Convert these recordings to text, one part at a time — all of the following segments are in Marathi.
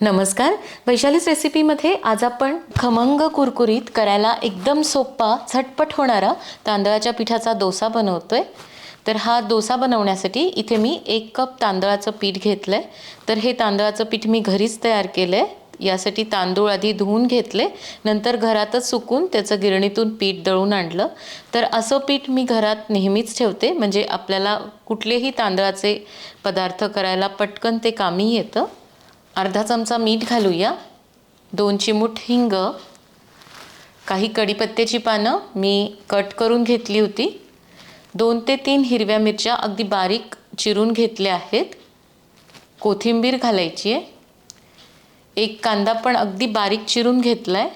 नमस्कार. वैशालीच रेसिपीमध्ये आज आपण खमंग कुरकुरीत करायला एकदम सोपा झटपट होणारा तांदळाच्या पिठाचा डोसा बनवतोय. तर हा डोसा बनवण्यासाठी इथे मी एक कप तांदळाचं पीठ घेतलं आहे तर हे तांदळाचं पीठ मी घरीच तयार केलं आहे यासाठी तांदूळ आधी धुवून घेतले. नंतर घरातच सुकून त्याचं गिरणीतून पीठ दळून आणलं. तर असं पीठ मी घरात नेहमीच ठेवते. म्हणजे आपल्याला कुठलेही तांदळाचे पदार्थ करायला पटकन ते कामी येतं. अर्धा चमचा मीठ घालूया. दोन चिमूट हिंग. काही कढीपत्त्याची पानं मी कट करून घेतली होती. दोन ते तीन हिरव्या मिरच्या अगदी बारीक चिरून घेतल्या आहेत. कोथिंबीर घालायची आहे. एक कांदा पण अगदी बारीक चिरून घेतला आहे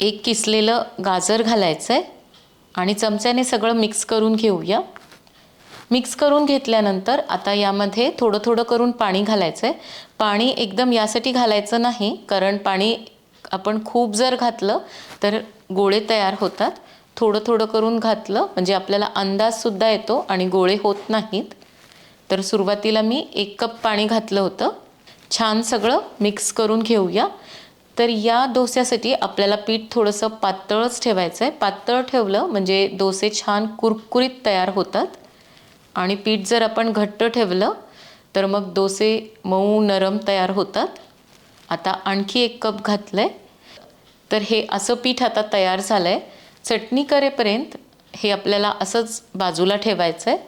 एक किसलेलं गाजर घालायचं आहे आणि चमच्याने सगळं मिक्स करून घेऊया. मिक्स करून घेतल्यानंतर आता यामध्ये थोडं थोडं करून पाणी घालायचं आहे पाणी एकदम यासाठी घालायचं नाही कारण पाणी आपण खूप जर घातलं तर गोळे तयार होतात. थोडं थोडं करून घातलं म्हणजे आपल्याला अंदाजसुद्धा येतो आणि गोळे होत नाहीत. तर सुरुवातीला मी एक कप पाणी घातलं होतं. छान सगळं मिक्स करून घेऊया. तर या डोस्यासाठी आपल्याला पीठ थोडंसं पातळच ठेवायचं आहे पातळ ठेवलं म्हणजे डोसे छान कुरकुरीत तयार होतात. आणि पीठ जर आपण घट्ट ठेवलं तर मग डोसे मऊ नरम तयार होतात. आता आणखी एक कप घातलं आहे तर हे असं पीठ आता तयार झालं आहे चटणी करेपर्यंत हे आपल्याला असंच बाजूला ठेवायचं आहे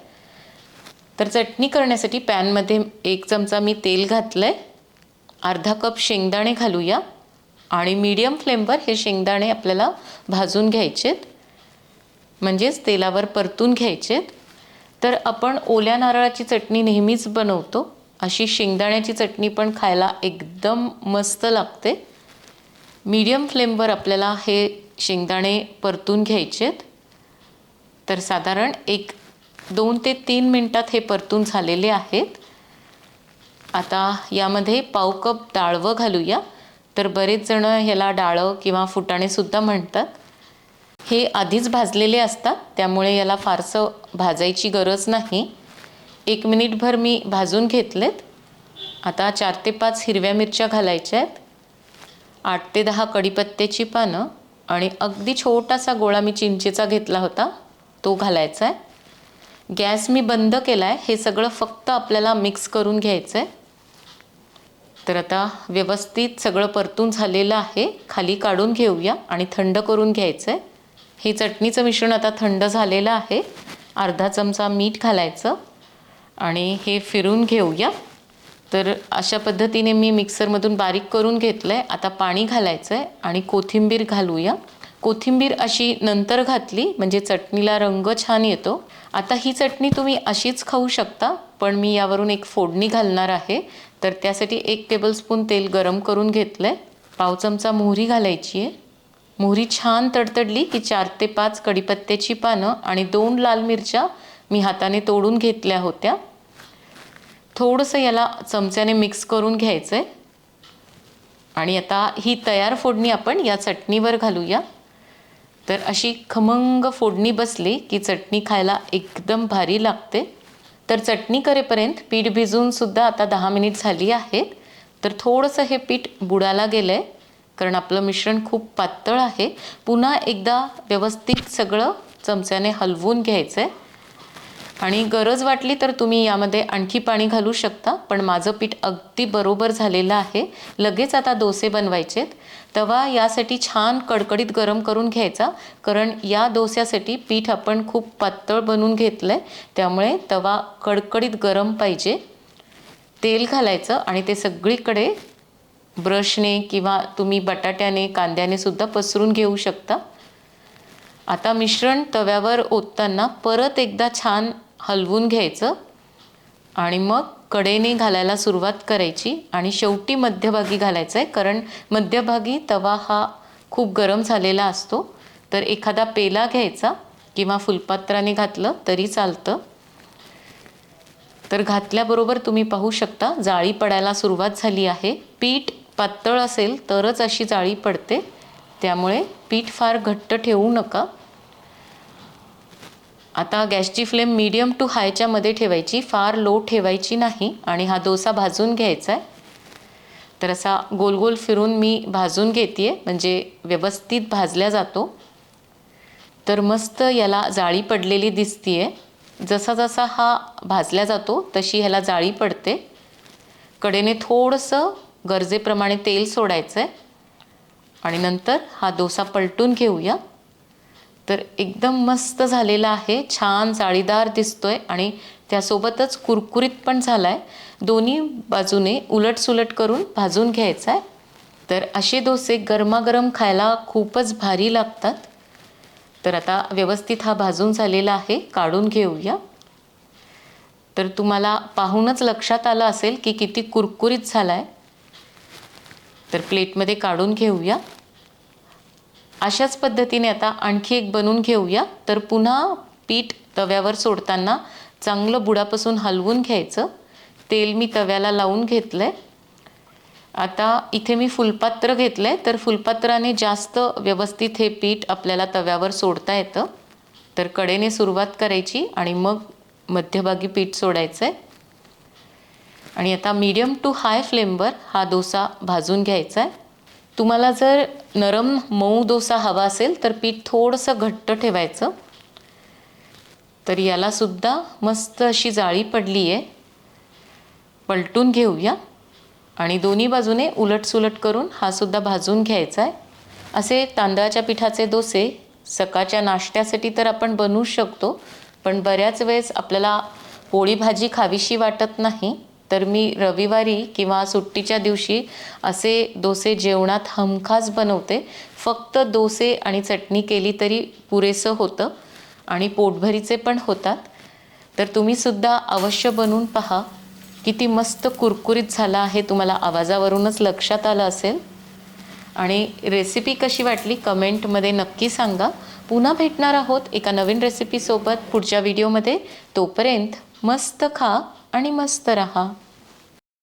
तर चटणी करण्यासाठी पॅनमध्ये एक चमचा मी तेल घातलं आहे अर्धा कप शेंगदाणे घालूया. आणि मीडियम फ्लेमवर हे शेंगदाणे आपल्याला भाजून घ्यायचेत. म्हणजेच तेलावर परतून घ्यायचेत. तर आपण ओल्या नारळाची चटणी नेहमीच बनवतो. अशी शेंगदाण्याची चटणी पण खायला एकदम मस्त लागते. मीडियम फ्लेमवर आपल्याला हे शेंगदाणे परतून घ्यायचेत तर साधारण एक दोन ते तीन मिनटात हे परतून झालेले आहेत. आता यामध्ये पाव कप डाळवं घालूया. तर बरेच जण ह्याला डाळं किंवा फुटाणेसुद्धा म्हणतात. हे आधीच भाजलेले असतात त्यामुळे याला फारसं भाजायची गरज नाही. एक मिनिटभर मी भाजून घेतलेत. आता चार ते पाच हिरव्या मिरच्या घालायच्या आहेत. आठ ते दहा कढीपत्त्याची पानं आणि अगदी छोटासा गोळा मी चिंचेचा घेतला होता तो घालायचा आहे. गॅस मी बंद केला आहे हे सगळं फक्त आपल्याला मिक्स करून घ्यायचं आहे तर आता व्यवस्थित सगळं परतून झालेलं आहे खाली काढून घेऊया आणि थंड करून घ्यायचं आहे हे चटणीचं मिश्रण आता थंड झालेलं आहे. अर्धा चमचा मीठ घालायचं आणि हे फिरून घेऊया. तर अशा पद्धतीने मी मिक्सरमधून बारीक करून घेतलं आहे आता पाणी घालायचं आहे आणि कोथिंबीर घालूया. कोथिंबीर अशी नंतर घातली म्हणजे चटणीला रंग छान येतो. आता ही चटणी तुम्ही अशीच खाऊ शकता पण मी यावरून एक फोडणी घालणार आहे. तर त्यासाठी एक टेबलस्पून तेल गरम करून घेतलं आहे पाव चमचा मोहरी घालायची आहे. मोहरी छान तडतडली की चार ते पाच कढीपत्त्याची पानं आणि दोन लाल मिरच्या मी हाताने तोडून घेतल्या होत्या. थोडंसं याला चमच्याने मिक्स करून घ्यायचं आहे आणि आता ही तयार फोडणी आपण या चटणीवर घालूया. तर अशी खमंग फोडणी बसली की चटणी खायला एकदम भारी लागते. तर चटणी करेपर्यंत पीठ भिजूनसुद्धा आता दहा मिनिट झाली आहेत तर थोडंसं हे पीठ बुडाला गेलं आहे कारण आपलं मिश्रण खूप पातळ आहे. पुन्हा एकदा व्यवस्थित सगळं चमच्याने हलवून घ्यायचं आहे आणि गरज वाटली तर तुम्ही यामध्ये आणखी पाणी घालू शकता पण माझं पीठ अगदी बरोबर झालेलं आहे. लगेच आता डोसे बनवायचेत. तवा यासाठी छान कडकडीत गरम करून घ्यायचा कारण या डोस्यासाठी पीठ आपण खूप पातळ बनवून घेतलं आहे त्यामुळे तवा कडकडीत गरम पाहिजे. तेल घालायचं आणि ते सगळीकडे ब्रशने किंवा तुम्ही बटाट्याने कांद्याने सुद्धा पसरून घेऊ शकता. आता मिश्रण तव्यावर ओतताना परत एकदा छान हलवून घ्यायचं आणि मग कडेने घालायला सुरुवात करायची आणि शेवटी मध्यभागी घालायचं आहे कारण मध्यभागी तवा हा खूप गरम झालेला असतो. तर एखादा पेला घ्यायचा किंवा फुलपात्राने घातलं तरी चालतं. तर घातल्याबरोबर तुम्ही पाहू शकता जाळी पडायला सुरुवात झाली आहे. पीठ पातळ असेल तरच अशी जाळी पडते. त्यामुळे पीठ फार घट्ट ठेवू नका. आता गॅसची फ्लेम मीडियम टू हायच्या मध्ये ठेवायची. फार लो ठेवायची नाही आणि हा डोसा भाजून घ्यायचा आहे. तर असा गोल गोल फिरून मी भाजून घेते म्हणजे व्यवस्थित भाजल्या जातो. तर मस्त याला जाळी पडलेली दिसतीये. जसा जसा हा भाजला जातो तशी ह्याला जाळी पडते. कडेने थोडंसं गरजेप्रमाणे तेल सोडायचं आहे आणि नंतर हा डोसा पलटून घेऊया. तर एकदम मस्त झालेला आहे छान जाळीदार दिसतोय आणि त्यासोबतच कुरकुरीत पण झाला आहे दोन्ही बाजूने उलटसुलट करून भाजून घ्यायचा आहे तर असे डोसे गरमागरम खायला खूपच भारी लागतात. तर आता व्यवस्थित हा भाजून झालेला आहे काढून घेऊया. तर तुम्हाला पाहूनच लक्षात आलं असेल की किती कुरकुरीत झाला आहे तर प्लेटमध्ये काढून घेऊया. अशाच पद्धतीने आता आणखी एक बनवून घेऊया. तर पुन्हा पीठ तव्यावर सोडताना चांगलं बुडापासून हलवून घ्यायचं. तेल मी तव्याला लावून घेतलं आहे आता इथे मी फुलपात्र घेतलं आहे तर फुलपात्राने जास्त व्यवस्थित हे पीठ आपल्याला तव्यावर सोडता येतं. तर कडेने सुरुवात करायची आणि मग मध्यभागी पीठ सोडायचं आहे आणि आता मीडियम टू हाय फ्लेमवर हा डोसा भाजून घ्यायचा आहे तुम्हाला जर नरम मऊ डोसा हवा असेल तर पीठ थोडंसं घट्ट ठेवायचं. तर यालासुद्धा मस्त अशी जाळी पडली आहे पलटून घेऊया. आणि दोन्ही बाजूने उलटसुलट करून हा सुद्धा भाजून घ्यायचा आहे. असे तांदळाच्या पिठाचे डोसे सकाळच्या नाश्त्यासाठी तर आपण बनवू शकतो पण बऱ्याच वेळेस आपल्याला पोळी भाजी खावीशी वाटत नाही. तर मी रविवारी किंवा सुट्टीच्या दिवशी असे डोसे जेवणात हमखास बनवते. फक्त डोसे आणि चटणी केली तरी पुरेसं होतं आणि पोटभरीचे पण होतात. तर तुम्हीसुद्धा अवश्य बनवून पहा. किती मस्त कुरकुरीत झाला आहे तुम्हाला आवाजावरूनच लक्षात आलं असेल. आणि रेसिपी कशी वाटली कमेंटमध्ये नक्की सांगा. पुन्हा भेटणार आहोत एका नवीन रेसिपीसोबत पुढच्या व्हिडिओमध्ये तोपर्यंत मस्त खा आणि मस्त रहा.